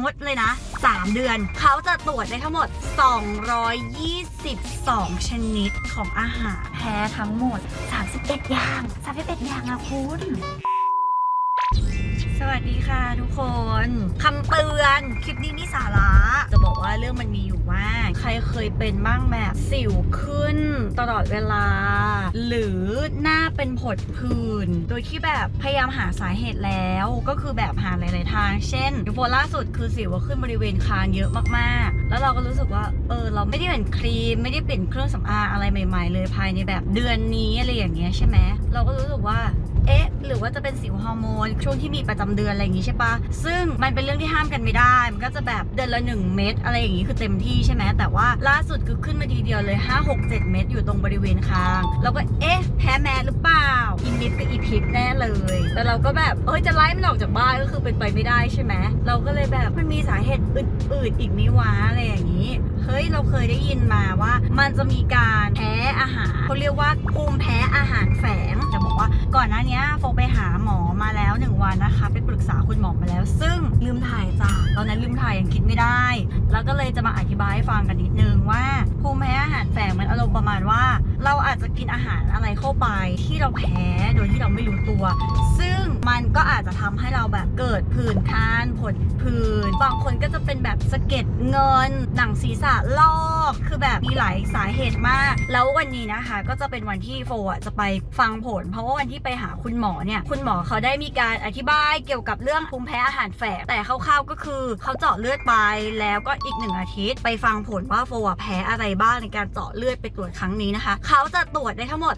งดเลยนะ 3 เดือน เขาจะตรวจได้ทั้งหมด 222 ชนิดของอาหารแพ้ทั้งหมด 31 อย่าง31อย่างอะคุณสวัสดีค่ะทุกคน คำเตือน คลิปนี้นี่สาระ รื่องมันมีอยู่ว่า ใครเคยเป็นบ้างแบบสิวขึ้นตลอดเวลา หรือหน้าเป็นผดผื่นโดยที่แบบพยายามหาสาเหตุแล้ว ก็คือแบบหาหลาย ๆ ทาง เช่นโฟล่าสุดคือสิวขึ้นบริเวณคางเยอะมาก ๆ แล้วเราก็รู้สึกว่าเออเราไม่ได้เป็นครีมไม่ได้เปลี่ยนเครื่องสำอางอะไรใหม่ ๆ เลยภายในแบบเดือนนี้อะไรอย่างเงี้ยใช่ไหมเราก็รู้สึกว่า เอ๊ะ หรือว่าจะเป็นสิวฮอร์โมนช่วงที่มีประจำเดือนอะไรอย่างงี้ใช่ปะซึ่งมันเป็นเรื่องที่ห้ามกันไม่ได้ มันก็จะแบบเดือนละ 1 เม็ดอะไรอย่างงี้คือเต็มที่ใช่ไหมแต่ว่าล่าสุดคือขึ้นมาทีเดียวเลย 5 6 7 เม็ดอยู่ตรงบริเวณคางเราก็เอ๊ะแพ้แมสหรือเปล่าอีมิดกับอีพิษแน่เลยแต่เราก็แบบเอ้ยจะไล่มันออกจากบ้านก็คือเป็นไปไม่ได้ใช่ไหมเราก็เลยแบบมันมีสาเหตุอื่นๆอีกนี่วะอะไรอย่างงี้เฮ้ยเราเคยได้ยินมาว่า มันจะมีการแพ้อาหารเขาเรียกว่าภูมิแพ้อา ษาคุณหมอมาแล้ว ซึ่งลืมถ่ายจ้ะตอนนั้นลืมถ่ายยังคิดไม่ได้ แล้วก็เลยจะมาอธิบายให้ฟังกันนิดนึงว่าภูมิแพ้อาหารแฝงมันอารมณ์ประมาณว่า เราอาจจะกินอาหารอะไรเข้าไปที่เราแพ้โดยที่เราไม่รู้ตัว มันก็อาจจะทำให้เราแบบเกิดผื่นคันผดผื่นบางคนก็จะเป็นแบบสะเก็ดเงิน หนังศีรษะลอกคือแบบมีหลายสาเหตุมาก แล้ววันนี้นะคะ ก็จะเป็นวันที่โฟะจะไปฟังผล เพราะว่าวันที่ไปหาคุณหมอเนี่ย คุณหมอเขาได้มีการอธิบายเกี่ยวกับเรื่องภูมิแพ้อาหารแฝงแต่คร่าวๆก็คือเขาเจาะเลือดไปแล้วก็อีกหนึ่งอาทิตย์ ไปฟังผลว่าโฟะแพ้อะไรบ้างในการเจาะเลือดไปตรวจครั้งนี้นะคะ เขาจะตรวจได้ทั้งหมด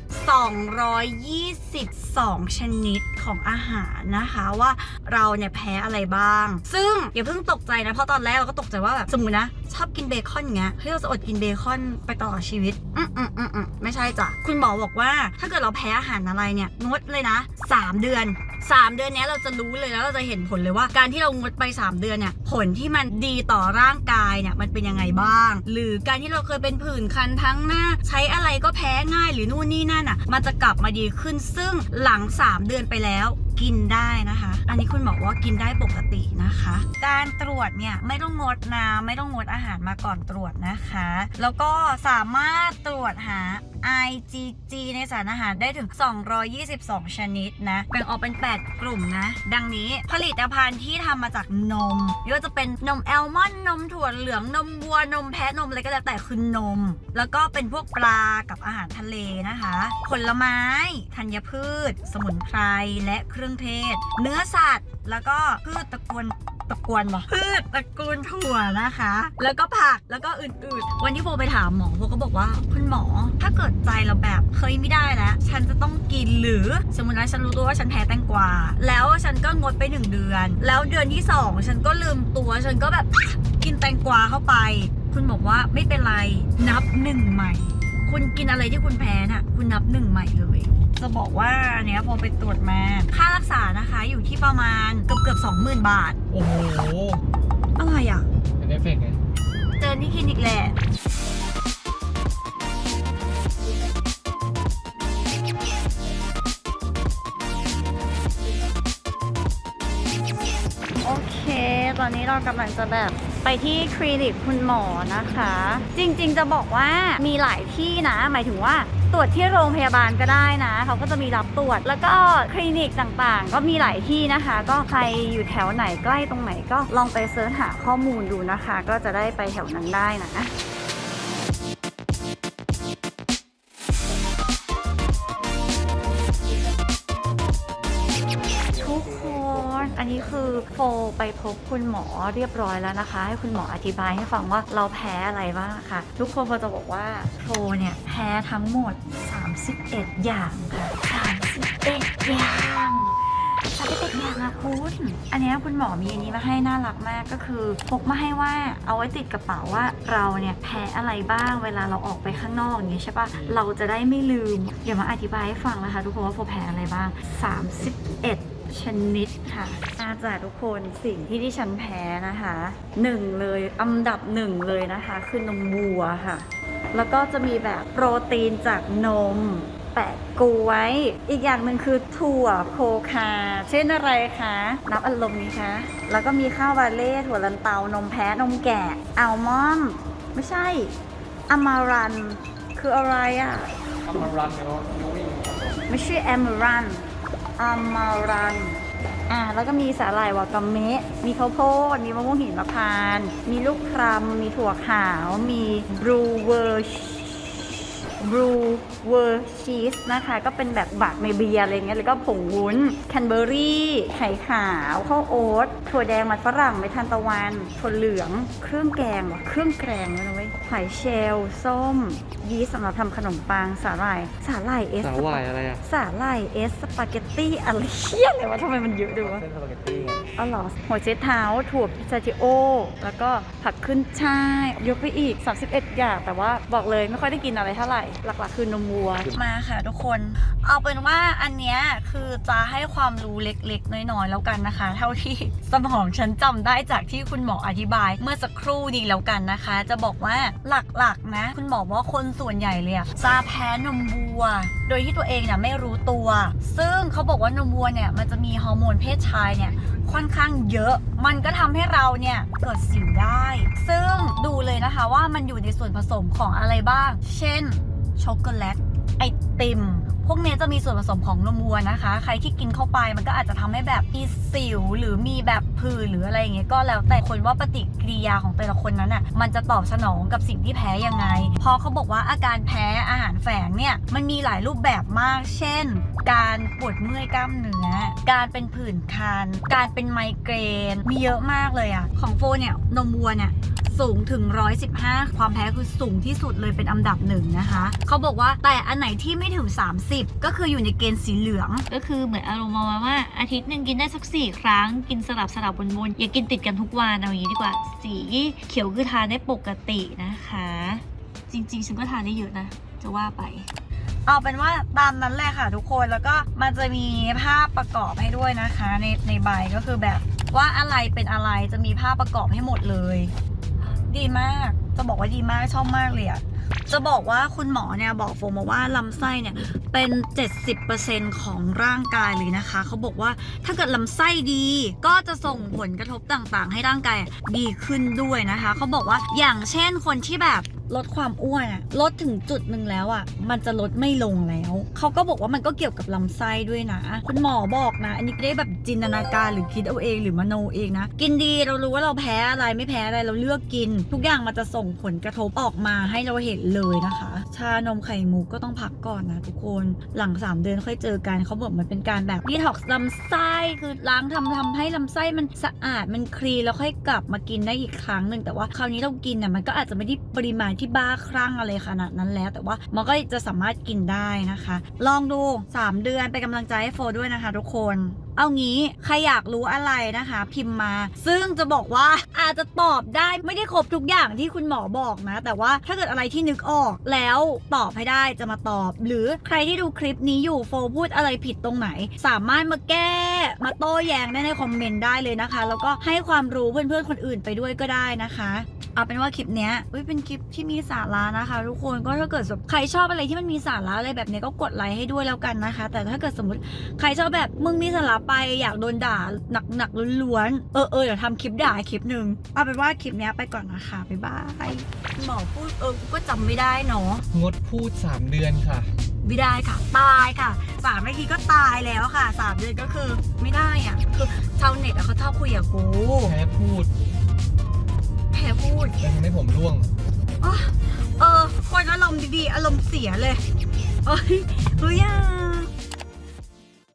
222 ชนิดของอาหารนะคะว่าเราเนี่ยแพ้อะไรบ้าง ซึ่งอย่าเพิ่งตกใจนะเพราะตอนแรกเราก็ตกใจว่าแบบสมมตินะ ชอบกินเบคอนอย่างเงี้ยเฮ้ยเราจะอดกินเบคอนไปตลอดชีวิตอืมอืมอืมอืมไม่ใช่จ้ะคุณหมอบอกว่า ถ้าเกิดเราแพ้อาหารอะไรเนี่ยงดเลยนะ 3 เดือน 3 เดือนนี้เราจะรู้เลยแล้วเราจะเห็นผลเลยว่า การที่เรางดไป 3 เดือนเนี่ยผลที่มันดีต่อร่างกายเนี่ยมันเป็นยังไงบ้าง หรือการที่เราเคยเป็นผื่นคันทั้งหน้า ใช้อะไรก็แพ้ง่ายหรือนู่นนี่นั่นอะ มันจะกลับมาดีขึ้นซึ่งหลัง 3 เดือนไปแล้วกินได้นะคะ อันนี้คุณหมอว่ากินได้ปกตินะคะ การตรวจเนี่ยไม่ต้องงดน้ำไม่ต้องงดอาหารมาก่อนตรวจนะคะ แล้วก็สามารถตรวจหา IgG ในสารอาหารได้ถึง 222 ชนิดนะ แบ่งออกเป็น 8 กลุ่มนะ ดังนี้ผลิตภัณฑ์ที่ทำมาจากนมไม่ว่าจะเป็นนมแอลมอนด์นมถั่วเหลืองนมวัวนมแพะนมอะไรก็แล้วแต่คือนม แล้วก็เป็นพวกปลากับอาหารทะเลนะคะ ผลไม้ธัญพืช สมุนไพรและเครื่องเทศ เนื้อสัตว์ แล้วก็พืชตระกูล ตะกวนวะพืชตระกูลถั่วนะคะ แล้วก็ผักแล้วก็อื่นๆ วันที่โฟไปถามหมอโฟก็บอกว่าคุณหมอ ถ้าเกิดใจเราแบบเฮ้ยไม่ได้แล้ว ฉันจะต้องกินหรือสมมตินะฉันรู้ตัวว่าฉันแพ้แตงกวาแล้วฉันก็งดไปหนึ่งเดือน แล้วเดือนที่สองฉันก็ลืมตัวฉันก็แบบกินแตงกวาเข้าไป คุณบอกว่าไม่เป็นไรนับหนึ่งใหม่ คุณกินอะไรที่คุณแพ้น่ะ คุณนับหนึ่งใหม่เลย จะบอกว่าเนี้ยพอไปตรวจมาค่ารักษานะคะอยู่ที่ประมาณเกือบเกือบสองหมื่นบาท โอ้โหอะไรอะ เป็นเอฟเฟกต์ไง เจอที่คลินิกแหละโอเค ตอนนี้เรากำลังจะแบบไปที่คลินิกคุณหมอนะคะ จริงๆจะบอกว่ามีหลายที่นะ หมายถึงว่าตรวจที่โรงพยาบาลก็ได้นะ เขาก็จะมีรับตรวจ แล้วก็คลินิกต่างๆ ก็มีหลายที่นะคะ ก็ใครอยู่แถวไหนใกล้ตรงไหนก็ลองไปเสิร์ชหาข้อมูลดูนะคะ ก็จะได้ไปแถวนั้นได้นะ ไปพบคุณหมอเรียบร้อยแล้วนะคะ ให้คุณหมออธิบายให้ฟังว่าเราแพ้อะไรบ้างค่ะ ทุกคนโฟจะบอกว่าโฟเนี่ยแพ้ทั้งหมด 31 อย่างค่ะ31 อย่าง31อย่างอะคุณ อันนี้คุณหมอมีอันนี้มาให้น่ารักมากก็คือพกมาให้ว่าเอาไว้ติดกระเป๋าว่าเราเนี่ยแพ้อะไรบ้างเวลาเราออกไปข้างนอกอย่างนี้ใช่ปะเราจะได้ไม่ลืม เดี๋ยวมาอธิบายให้ฟังนะคะ ทุกคนว่าโฟแพ้อะไรบ้าง 31 ชนิดค่ะอาจารย์ทุกคนสิ่งที่ที่ฉันแพ้นะคะหนึ่งเลยอันดับหนึ่งเลยนะคะ คือนมวัวค่ะ แล้วก็จะมีแบบโปรตีนจากนม แปะกล้วย อีกอย่างหนึ่งคือถั่วโคคา เช่นอะไรคะ นับอารมณ์นี้คะ แล้วก็มีข้าวบาเล่ถั่วลันเตานมแพะนมแกะอัลมอนด์ไม่ใช่อมารัน คืออะไรอะเอามารันเดี๋ยวยูวิ่งไม่ใช่แอมรัน อามารันอ่าแล้วก็มีสาหร่ายวากาเมะ มีข้าวโพด มีมะม่วงหินมะพาน มีลูกครัมมีถั่วขาว มีบรูเวอร์ บรูเวอร์ชีสนะคะ ก็เป็นแบบบักในเบียร์อะไรเงี้ยแล้วก็ผงวุ้น แคนเบอรี่ไข่ขาวข้าวโอ๊ตถั่วแดงมันฝรั่งเมดทานตะวันถั่วเหลือง เครื่องแกงว่ะเครื่องแกงเลยนะเว้ยหอยเชลล์ส้ม ยีสต์สำหรับทำขนมปังสาหร่ายสาหร่ายเอสสาววายอะไรอะสาหร่ายเอสสปาเกตตี้อะไรเชี่ยเลยวะทำไมมันเยอะดูวะเส้นสปาเกตตี้ไงอ๋อเหรอหัวเชเท้าถั่วพิซาจิโอ แล้วก็ผักขึ้นช่ายยกไปอีก 31 อย่างแต่ว่าบอกเลยไม่ค่อยได้กินอะไรเท่าไหร่หลักๆ คือนมวัวมาค่ะทุกคน เอาเป็นว่าอันเนี้ยคือจะให้ความรู้เล็กๆ น้อยๆ แล้วกันนะคะ เท่าที่สมองฉันจำได้จากที่คุณหมออธิบาย เมื่อสักครู่นี้แล้วกันนะคะ จะบอกว่าหลักๆนะ คุณหมอบอกว่าคนส่วนใหญ่เลยจะแพ้นมวัว โดยที่ตัวเองเนี่ยไม่รู้ตัว ซึ่งเขาบอกว่านมวัวเนี่ยมันจะมีฮอร์โมนเพศชายเนี่ยค่อนข้างเยอะ มันก็ทำให้เราเนี่ยเกิดสิวได้ ซึ่งดูเลยนะคะว่ามันอยู่ในส่วนผสมของอะไรบ้าง เช่น ช็อกโกแลตไอติม พวกเนี้ยจะมีส่วนผสมของนมวัวนะคะ ใครที่กินเข้าไปมันก็อาจจะทำให้แบบมีสิว หรือมีแบบผื่นหรืออะไรอย่างเงี้ยก็แล้วแต่คนว่าปฏิกิริยาของแต่ละคนนั้นอะมันจะตอบสนองกับสิ่งที่แพ้ยังไงพราะเขาบอกว่าอาการแพ้อาหารแฝงเนี่ยมันมีหลายรูปแบบมาก เช่น การปวดเมื่อยกล้ามเนื้อ การเป็นผื่นคัน การเป็นไมเกรน มีเยอะมากเลยอะ ของโฟเนี่ยนมวัวเนี่ย สูงถึง 115 ความแพ้คือสูงที่สุดเลยเป็นอันดับหนึ่งนะคะเขาบอกว่าแต่อันไหนที่ไม่ถึง 30 ก็คืออยู่ในเกณฑ์สีเหลือง ก็คือเหมือนอารมณ์ประมาณว่าอาทิตย์หนึ่งกินได้สักสี่ครั้งกินสลับสลับวนๆอย่ากินติดกันทุกวันเอาอย่างนี้ดีกว่าสีเขียวคือทานได้ปกตินะคะ จริงๆฉันก็ทานได้เยอะนะ จะว่าไปเอาเป็นว่าตามนั้นแหละค่ะทุกคนแล้วก็มันจะมีภาพประกอบให้ด้วยนะคะ ในในใบก็คือแบบว่าอะไรเป็นอะไรจะมีภาพประกอบให้หมดเลย ดีมาก จะบอกว่าดีมากชอบมากเลยอะจะบอกว่าคุณหมอเนี่ยบอกโฟมมาว่าลำไส้เนี่ยเป็น 70%ของร่างกายเลยนะคะ เขาบอกว่าถ้าเกิดลำไส้ดีก็จะส่งผลกระทบต่างๆ ให้ร่างกายดีขึ้นด้วยนะคะ เขาบอกว่าอย่างเช่นคนที่แบบ ลดความอ้วนอะลดถึงจุดหนึ่งแล้วอะมันจะลดไม่ลงแล้ว เขาก็บอกว่ามันก็เกี่ยวกับลำไส้ด้วยนะ คุณหมอบอกนะ อันนี้ไม่ได้แบบจินตนาการหรือคิดเอาเองหรือมโนเองนะ กินดีเรารู้ว่าเราแพ้อะไรไม่แพ้อะไรเราเลือกกิน ทุกอย่างมันจะส่งผลกระทบออกมาให้เราเห็นเลยนะคะ ชานมไข่มุกก็ต้องพักก่อนนะทุกคนหลัง 3 เดือนค่อยเจอกันเขาบอกมันเป็นการแบบดีท็อกซ์ลำไส้คือล้างทำทำให้ลำไส้มันสะอาดมันคลีแล้วค่อยกลับมากินได้อีกครั้งหนึ่งแต่ว่าคราวนี้เรากินเนี่ยมันก็อาจจะไม่ได้ปริมาณที่บ้าคลั่งอะไรขนาดนั้นแล้ว แต่ว่ามันก็จะสามารถกินได้นะคะ ลองดู 3 เดือนเป็นกำลังใจให้โฟด้วยนะคะทุกคนเอางี้ใครอยากรู้อะไรนะคะ พิมพ์มา ซึ่งจะบอกว่าอาจจะตอบได้ไม่ได้ครบทุกอย่างที่คุณหมอบอกนะ แต่ว่าถ้าเกิดอะไรที่นึกออกแล้วตอบให้ได้จะมาตอบ หรือใครที่ดูคลิปนี้อยู่โฟพูดอะไรผิดตรงไหน สามารถมาแก้มาโต้แย้งได้ในคอมเมนต์ได้เลยนะคะ แล้วก็ให้ความรู้เพื่อนๆคนอื่นไปด้วยก็ได้นะคะ เอาเป็นว่าคลิปเนี้ยอุ๊ยเป็นคลิปที่มีสาระนะคะ ทุกคนก็ถ้าเกิดแบบใครชอบอะไรที่มันมีสาระอะไรแบบเนี้ยก็กดไลค์ให้ด้วยแล้วกันนะคะ แต่ถ้าเกิดสมมติใครชอบแบบมึงมีสาระไปอยากโดนด่าหนักหนักๆล้วนๆเออเออเดี๋ยวทำคลิปด่าคลิปหนึ่งเอาเป็นว่าคลิปเนี้ยไปก่อนนะคะบ๊ายบายหมอพูดเออกูก็จำไม่ได้เนาะงดพูด 3 เดือนค่ะ ไม่ได้ค่ะ ตายค่ะสามนาทีก็ตายแล้วค่ะสามเดือนก็คือไม่ได้อะคือชาวเน็ตอะเขาชอบคุยกับกูแพ้พูด แพ้พูดจะทำให้ผมร่วงอ๋อเออคนอารมณ์ดีๆ อารมณ์เสียเลยเอ้ยเฮ้ยอย่า